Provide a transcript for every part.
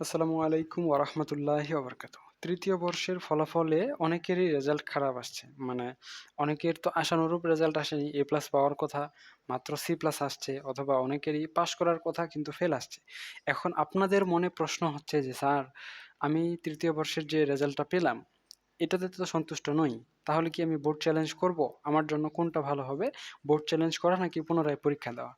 আসসালামু আলাইকুম ওরহমতুল্লাহি ওবরকাত তৃতীয় বর্ষের ফলাফলে অনেকেরই রেজাল্ট খারাপ আসছে। মানে অনেকের তো আশানুরূপ রেজাল্ট আসেনি এ প্লাস পাওয়ার কথা, মাত্র সি প্লাস আসছে, অথবা অনেকেরই পাশ করার কথা কিন্তু ফেল আসছে। এখন আপনাদের মনে প্রশ্ন হচ্ছে যে, স্যার, আমি তৃতীয় বর্ষের যে রেজাল্টটা পেলাম, এটাতে তো সন্তুষ্ট নই। তাহলে কি আমি বোর্ড চ্যালেঞ্জ করব? আমার জন্য কোনটা ভালো হবে? বোর্ড চ্যালেঞ্জ করা নাকি পুনরায় পরীক্ষা দেওয়া?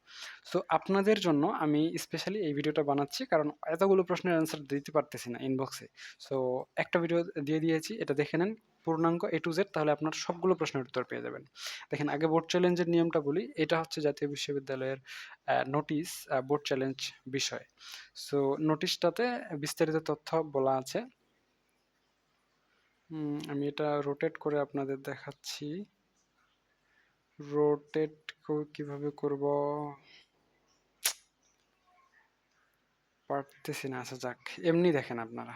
সো আপনাদের জন্য আমি স্পেশালি এই ভিডিওটা বানাচ্ছি কারণ এতগুলো প্রশ্নের অ্যান্সার দিতে পারতেছি না ইনবক্সে সো একটা ভিডিও দিয়ে দিয়েছি, এটা দেখে নেন। পূর্ণাঙ্গ এ টু জেড তাহলে আপনার সবগুলো প্রশ্নের উত্তর পেয়ে যাবেন। দেখেন, আগে বোর্ড চ্যালেঞ্জের নিয়মটা বলি। এটা হচ্ছে জাতীয় বিশ্ববিদ্যালয়ের নোটিশ বোর্ড চ্যালেঞ্জ বিষয়। সো নোটিশটাতে বিস্তারিত তথ্য বলা আছে। আমি এটা রোটেট করে আপনাদের দেখাচ্ছি। রোটেট কীভাবে করব? পারতেছি না আচ্ছা যাক, এমনি দেখেন আপনারা।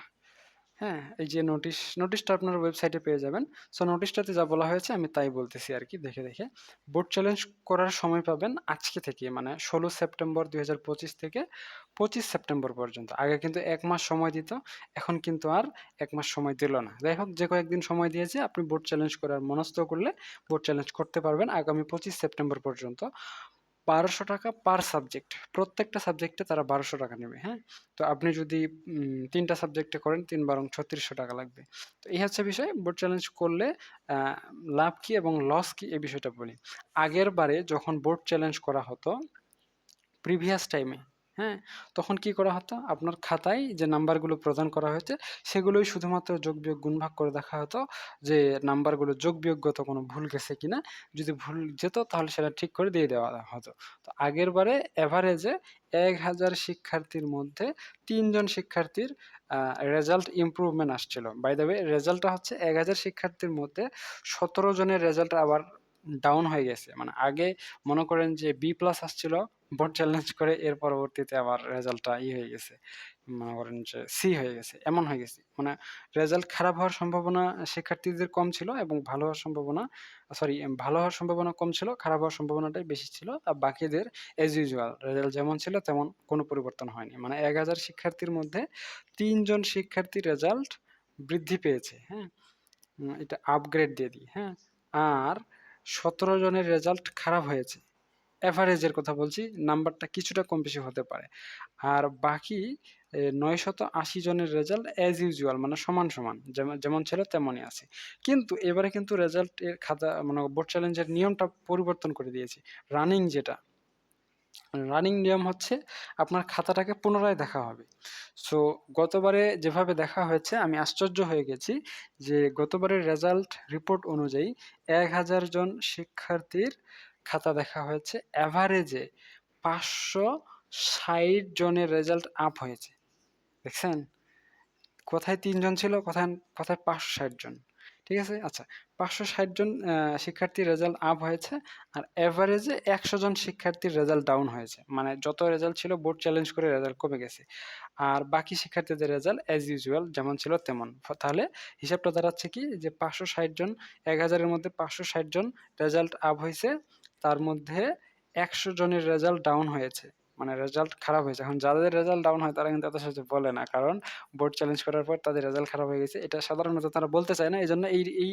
হ্যাঁ এই যে নোটিশ নোটিশটা আপনার ওয়েবসাইটে পেয়ে যাবেন। সো নোটিশটাতে যা বলা হয়েছে আমি তাই বলতেছি আর কি, দেখে দেখে। বোর্ড চ্যালেঞ্জ করার সময় পাবেন আজকে থেকে মানে ষোলো সেপ্টেম্বর দু হাজার পঁচিশ থেকে পঁচিশ সেপ্টেম্বর পর্যন্ত। আগে কিন্তু এক মাস সময় দিত, এখন কিন্তু আর এক মাস সময় দিল না। যাই হোক, যে কয়েকদিন সময় দিয়েছে, আপনি বোর্ড চ্যালেঞ্জ করার মনস্থ করলে বোর্ড চ্যালেঞ্জ করতে পারবেন আগামী পঁচিশ সেপ্টেম্বর পর্যন্ত। বারোশো টাকা পার সাবজেক্ট প্রত্যেকটা সাবজেক্টে তারা বারোশো টাকা নেবে হ্যাঁ? তো আপনি যদি তিনটা সাবজেক্টে করেন, তিন বারং ছত্রিশশো টাকা লাগবে। তো এই হচ্ছে বিষয়। বোর্ড চ্যালেঞ্জ করলে লাভ কি এবং লস কি, এই বিষয়টা বলি। আগের বারে যখন বোর্ড চ্যালেঞ্জ করা হতো প্রিভিয়াস টাইমে হ্যাঁ? তখন কি করা হতো? আপনার খাতায় যে নাম্বারগুলো প্রদান করা হয়েছে, সেগুলোই শুধুমাত্র যোগ বিয়োগ গুণভাগ করে দেখা হতো যে নাম্বারগুলো যোগ বিয়োগগত কোনো ভুল গেছে কিনা। যদি ভুল যেত তাহলে সেটা ঠিক করে দিয়ে দেওয়া হতো। তো আগের বারে অ্যাভারেজে এক হাজার শিক্ষার্থীর মধ্যে তিনজন শিক্ষার্থীর রেজাল্ট ইম্প্রুভমেন্ট আসছিল। বাই দ্য ওয়ে রেজাল্টটা হচ্ছে এক হাজার শিক্ষার্থীর মধ্যে সতেরো জনের রেজাল্ট আবার ডাউন হয়ে গেছে। মানে আগে মনে করেন যে বি প্লাস আসছিল বোর্ড চ্যালেঞ্জ করে এর পরবর্তীতে আবার রেজাল্টটা ই হয়ে গেছে। মনে করেন যে সি হয়ে গেছে, এমন হয়ে গেছে। মানে রেজাল্ট খারাপ হওয়ার সম্ভাবনা শিক্ষার্থীদের কম ছিল এবং ভালো হওয়ার সম্ভাবনা সরি ভালো হওয়ার সম্ভাবনা কম ছিল, খারাপ হওয়ার সম্ভাবনাটাই বেশি ছিল, আর বাকিদের এজ ইউজুয়াল রেজাল্ট যেমন ছিল তেমন কোনো পরিবর্তন হয়নি। মানে এক হাজার শিক্ষার্থীর মধ্যে তিনজন শিক্ষার্থীর রেজাল্ট বৃদ্ধি পেয়েছে হ্যাঁ? এটা আপগ্রেড দিয়ে দিই হ্যাঁ? আর সতেরো জনের রেজাল্ট খারাপ হয়েছে। অ্যাভারেজের কথা বলছি নাম্বারটা কিছুটা কম বেশি হতে পারে। আর বাকি নয়শত আশি জনের রেজাল্ট অ্যাজ ইউজুয়াল মানে সমান সমান যেমন যেমন ছিল তেমনই আছে। কিন্তু এবারে কিন্তু রেজাল্টের খাতা মানে বোর্ড চ্যালেঞ্জের নিয়মটা পরিবর্তন করে দিয়েছি। রানিং যেটা রানিং নিয়ম হচ্ছে আপনার খাতাটাকে পুনরায় দেখা হবে। সো গতবারে যেভাবে দেখা হয়েছে, আমি আশ্চর্য হয়ে গেছি যে গতবারের রেজাল্ট রিপোর্ট অনুযায়ী এক হাজার জন শিক্ষার্থীর খাতা দেখা হয়েছে। অ্যাভারেজে পাঁচশো ষাট জনের রেজাল্ট আপ হয়েছে। দেখছেন? কোথায় তিনজন ছিল, কোথায় কোথায় পাঁচশো ষাট জন। ঠিক আছে? আচ্ছা পাঁচশো ষাট জন শিক্ষার্থীর রেজাল্ট আপ হয়েছে আর অ্যাভারেজে একশো জন শিক্ষার্থীর রেজাল্ট ডাউন হয়েছে। মানে যত রেজাল্ট ছিল বোর্ড চ্যালেঞ্জ করে রেজাল্ট কমে গেছে। আর বাকি শিক্ষার্থীদের রেজাল্ট অ্যাজ ইউজুয়াল যেমন ছিল তেমন। তাহলে হিসাবটা দাঁড়াচ্ছে কি? যে পাঁচশো ষাট জন, এক হাজারের মধ্যে পাঁচশো ষাট জন রেজাল্ট আপ হয়েছে। তার মধ্যে একশো জনের রেজাল্ট ডাউন হয়েছে। মানে রেজাল্ট খারাপ হয়েছে। এখন যাদের রেজাল্ট ডাউন হয়, তারা কিন্তু এত সহজে বলে না। কারণ বোর্ড চ্যালেঞ্জ করার পর তাদের রেজাল্ট খারাপ হয়ে গেছে। এটা সাধারণত তারা বলতে চায় না এই জন্য এই এই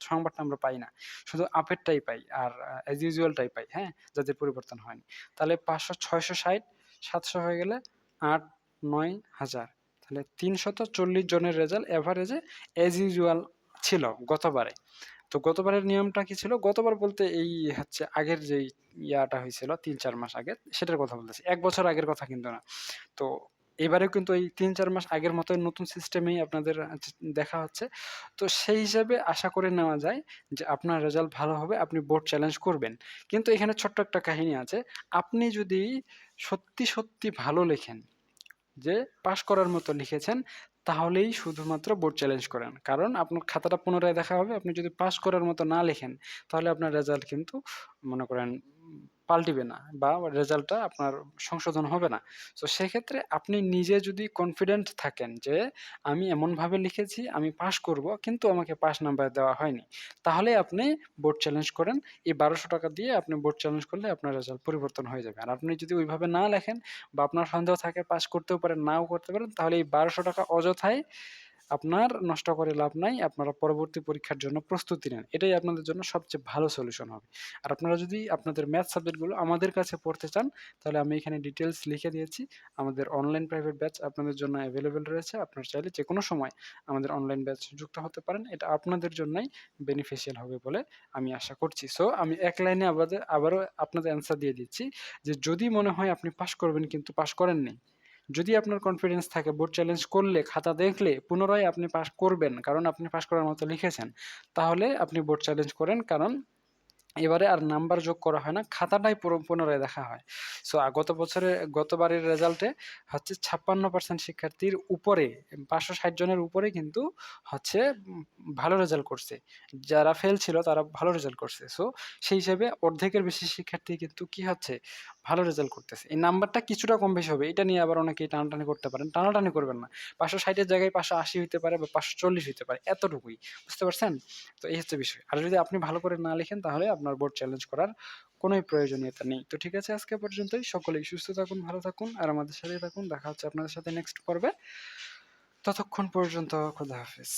সংবাদটা আমরা পাই না। শুধু আপেরটাই পাই আর অ্যাজ ইউজুয়ালটাই পাই হ্যাঁ? যাদের পরিবর্তন হয়নি। তাহলে পাঁচশো, ছয়শো ষাট, সাতশো হয়ে গেলে আট, নয় হাজার। তাহলে তিনশত চল্লিশ জনের রেজাল্ট অ্যাভারেজে অ্যাজ ইউজুয়াল ছিল গতবারে। তো গতবারের নিয়মটা কি ছিল? গতবার বলতে এই হচ্ছে আগের যেই ইয়াটা হয়েছিল, তিন চার মাস আগে, সেটার কথা বলতেছি। এক বছর আগের কথা কিন্তু না। তো এবারেও কিন্তু এই তিন চার মাস আগের মতো নতুন সিস্টেমেই আপনাদের দেখা হচ্ছে। তো সেই হিসাবে আশা করে নেওয়া যায় যে আপনার রেজাল্ট ভালো হবে, আপনি বোর্ড চ্যালেঞ্জ করবেন। কিন্তু এখানে ছোট্ট একটা কাহিনী আছে। আপনি যদি সত্যি সত্যি ভালো লেখেন, যে পাশ করার মতো লিখেছেন তাহলেই শুধুমাত্র বোর্ড চ্যালেঞ্জ করেন। কারণ আপনার খাতাটা পুনরায় দেখা হবে, আপনি যদি পাস করার মতো না লেখেন, তাহলে আপনার রেজাল্ট কিন্তু মনে করেন পাল্টিবে না বা রেজাল্টটা আপনার সংশোধন হবে না। সো সেক্ষেত্রে আপনি নিজে যদি কনফিডেন্ট থাকেন যে আমি এমনভাবে লিখেছি আমি পাস করব কিন্তু আমাকে পাস নাম্বার দেওয়া হয়নি। তাহলে আপনি বোর্ড চ্যালেঞ্জ করেন। এই ৳১২০০ দিয়ে আপনি বোর্ড চ্যালেঞ্জ করলে আপনার রেজাল্ট পরিবর্তন হয়ে যাবে। আর আপনি যদি ওইভাবে না লেখেন বা আপনার সন্দেহ থাকে পাস করতেও পারেন, নাও করতে পারেন তাহলে এই ৳১২০০ অযথাই আপনার নষ্ট করে লাভ নাই। আপনারা পরবর্তী পরীক্ষার জন্য প্রস্তুতি নেন। এটাই আপনাদের জন্য সবচেয়ে ভালো সলিউশন হবে। আর আপনারা যদি আপনাদের ম্যাথ সাবজেক্টগুলো আমাদের কাছে পড়তে চান, তাহলে আমি এখানে ডিটেলস লিখে দিয়েছি। আমাদের অনলাইন প্রাইভেট ব্যাচ আপনাদের জন্য অ্যাভেলেবেল রয়েছে। আপনারা চাইলে যেকোনো সময় আমাদের অনলাইন ব্যাচ যুক্ত হতে পারেন। এটা আপনাদের জন্যই বেনিফিশিয়াল হবে বলে আমি আশা করছি। সো আমি এক লাইনে আবাদে, আবারও আপনাদের অ্যান্সার দিয়ে দিচ্ছি যে যদি মনে হয় আপনি পাস করবেন কিন্তু পাস করেননি। যদি আপনার কনফিডেন্স থাকে বোর্ড চ্যালেঞ্জ করলে, খাতা দেখলে, পুনরায় আপনি পাস করবেন। কারণ আপনি পাস করার মতো লিখেছেন। তাহলে আপনি বোর্ড চ্যালেঞ্জ করেন। কারণ এবারে আর নাম্বার যোগ করা হয় না। খাতাটাই পুনরায় দেখা হয়। সো গত বছরে, গতবারের রেজাল্টে হচ্ছে ৫৬% শিক্ষার্থীর উপরে ৫৬০ জনের উপরে কিন্তু হচ্ছে ভালো রেজাল্ট করছে। যারা ফেল ছিল, তারা ভালো রেজাল্ট করছে। সো সেই হিসেবে অর্ধেকের বেশি শিক্ষার্থী কিন্তু কি হচ্ছে ভালো রেজাল্ট করতেছে। এই নাম্বারটা কিছুটা কম বেশি হবে। এটা নিয়ে আবার অনেকেই টানাটানি করতে পারেন। টানাটানি করবেন না। ৫৬০ এর জায়গায় ৫৮০ হইতে পারে বা ৫৪০ হইতে পারে। এতটুকুই। বুঝতে পারছেন? তো এই হচ্ছে বিষয়। আর যদি আপনি ভালো করে না লিখেন তাহলে আপনার বোর্ড চ্যালেঞ্জ করার কোনই প্রয়োজনীয়তা নেই। তো ঠিক আছে আজকে পর্যন্তই। সকলেই সুস্থ থাকুন, ভালো থাকুন আর আমাদের সাথেই থাকুন। দেখা হচ্ছে আপনাদের সাথে নেক্সট পর্বে। ততক্ষণ পর্যন্ত খোদা হাফেজ।